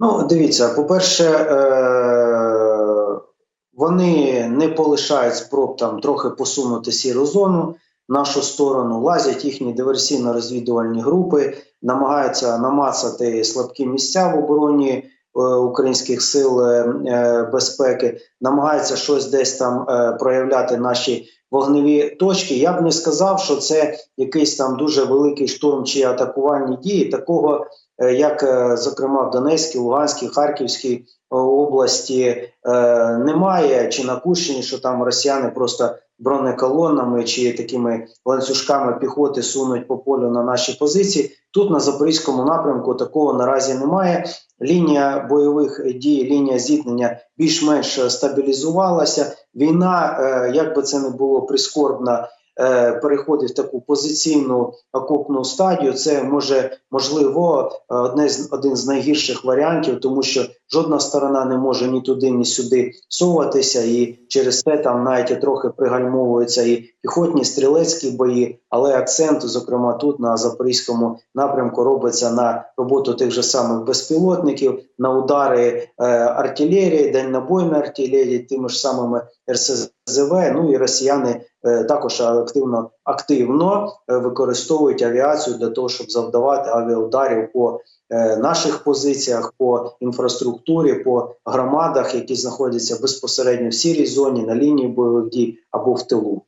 Ну, дивіться, по-перше, е- вони не полишають спроб там трохи посунути сіру зону нашу сторону, лазять їхні диверсійно-розвідувальні групи, намагаються намацати слабкі місця в обороні е, українських сил е, безпеки, намагаються щось десь там проявляти наші вогневі точки. Я б не сказав, що це якийсь там дуже великий штурм чи атакувальні дії. Такого е, як е, зокрема в Донецькій, Луганській, Харківській е, області немає, чи на Курщині, що там росіяни просто бронеколонами чи такими ланцюжками піхоти сунуть по полю на наші позиції. Тут на запорізькому напрямку такого наразі немає. Лінія бойових дій, лінія зіткнення більш-менш стабілізувалася. Війна, е, як би це не було прискорбно, е, переходить в таку позиційну окопну стадію. Це може можливо е, одне з один з найгірших варіантів, тому що жодна сторона не може ні туди, ні сюди соватися, і через це там навіть трохи пригальмовуються і піхотні стрілецькі бої. Але акцент, зокрема, тут на запорізькому напрямку, робиться на роботу тих же самих безпілотників, на удари е, артилерії, дальнобойної артилерії, тими ж самими РСЗВ. Ну і росіяни е, також активно активно е, використовують авіацію для того, щоб завдавати авіаударів по е, наших позиціях, по інфраструктурі, по громадах, які знаходяться безпосередньо в сірій зоні на лінії бойових дій або в тилу.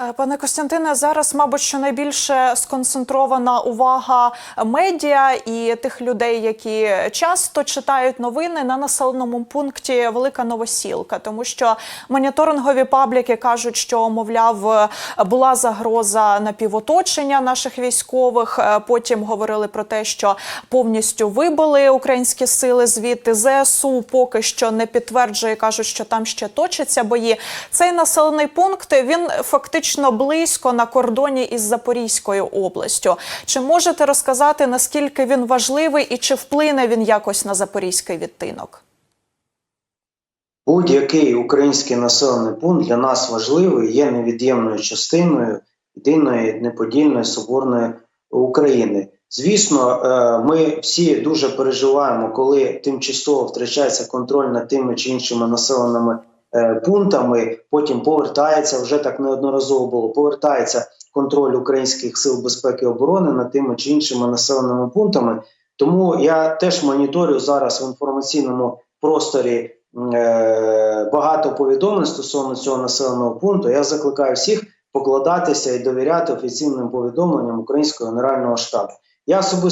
Е, Пане Костянтине, зараз, мабуть, що найбільше сконцентрована увага медіа і тих людей, які часто читають новини на населеному пункті Велика Новосілка, тому що моніторингові пабліки кажуть, що мовляв була загроза напівоточення наших військових. Е, Потім говорили про те, що повністю вибили українські сили звідти. ЗСУ поки що не підтверджує, кажуть, що там ще точаться бої. Цей населений пункт він фактично близько на кордоні із Запорізькою областю. Чи можете розказати наскільки він важливий і чи вплине він якось на запорізький відтинок? Будь-який український населений пункт для нас важливий, є невід'ємною частиною єдиної неподільної соборної України. Звісно, е, ми всі дуже переживаємо, коли тимчасово втрачається контроль над тими чи іншими населеними пунктами. Потім повертається вже так неодноразово було. Повертається контроль українських сил безпеки і оборони над тими чи іншими населеними пунктами. Тому я теж моніторю зараз в інформаційному просторі е, багато повідомлень стосовно цього населеного пункту. Я закликаю всіх покладатися і довіряти офіційним повідомленням Українського генерального штабу. Я особисто